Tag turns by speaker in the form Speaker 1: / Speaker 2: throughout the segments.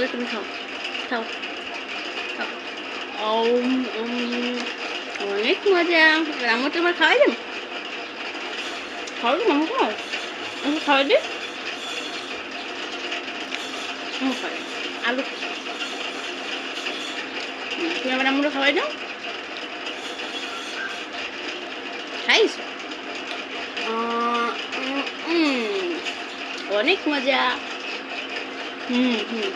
Speaker 1: তাহলে তুমি খাও। খাও। খাও। অনেক মজা। রামু, তোমার খাওয়াই দেন খাও মামু খাও আমি খাওয়াই দিই আলু। তুমি আমার আম্মুরে খাওয়াই দাও। খাইস অনেক মজা। হুম হুম।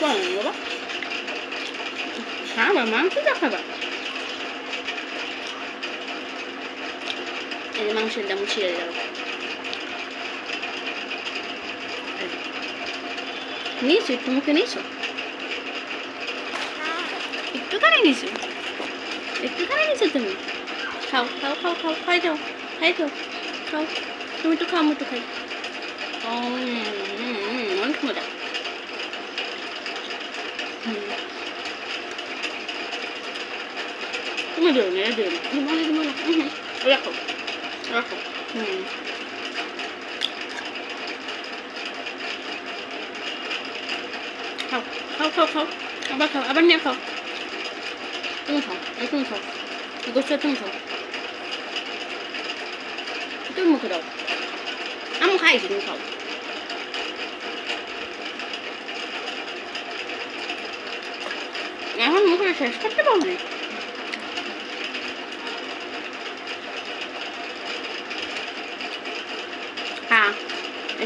Speaker 1: চল না বাবা। হ্যাঁ বাবা মাংস দেখাবা এই মাংসের দাম ছিঁড়ে গেল। নিয়েছো একটু মুখে নিয়েছো? একটুখানি নিয়েছো? একটুখানি নিয়েছো তুমি? খাও খাও খাও খাও খাই যাও খাই যাও খাও। তুমি একটু খাও একটু খাই। ও, উম, অনেক মজা হুম। তুমি দেও না দেও না তুমি বলে তুমি রাখো রাখো হুম খাও খাও খাও খাও আবার খাও আবার নিয়ে খাও তুমি খাও তুমি খাও গোসা তুমি খাও তুমি মুখে দাও আমি খাইছি তুমি খাও এখন মুখে শেষ করতে পারব? হ্যাঁ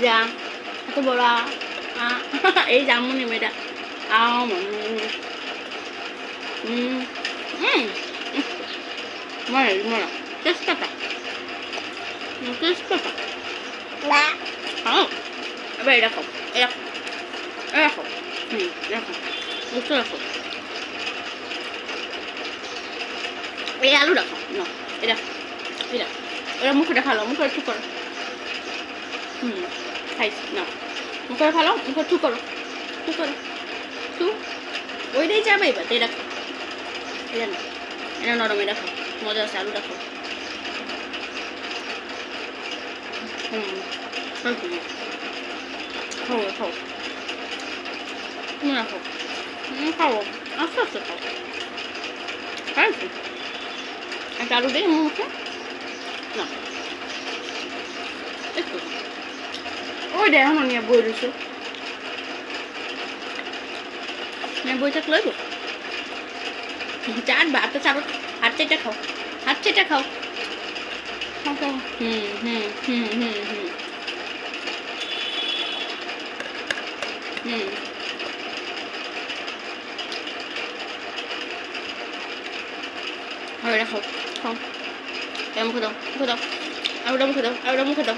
Speaker 1: যা এত বড় এই জামুনি মেয়েটা আও হুম মরা মরা চেষ্টাটা চেষ্টাটা খাও এবার খাও এটা খাও হুম খাও বুঝতে রাখো এই আলুটা খাও না এটা এটা ওরা মুখটা খালো মুখে একটু করো। হুম খাইছি না মুখে খালো মুখে টু করো টু করো টু ওইটাই যাবে এবার এটা খাও এটা না এটা নরম এটা খাও মজা আছে আলুটা খাও হুম খাও খাও। না খাও খাও, আস্তে আস্তে খাও। খাইছি? একটা আলু দিয়ে মুখে না। একটু। ওই দেখ এখন নিয়ে বই রয়েছে। বইটা লইব চার বা তো চার হাত চেটা খাও। হাত চেটা খাও। হুম হুম হুম হুম হুম ওই রাখো। খাও এ মুখে দাও মুখে দাও। আরোটা মুখে দাও আরোটা মুখে দাও।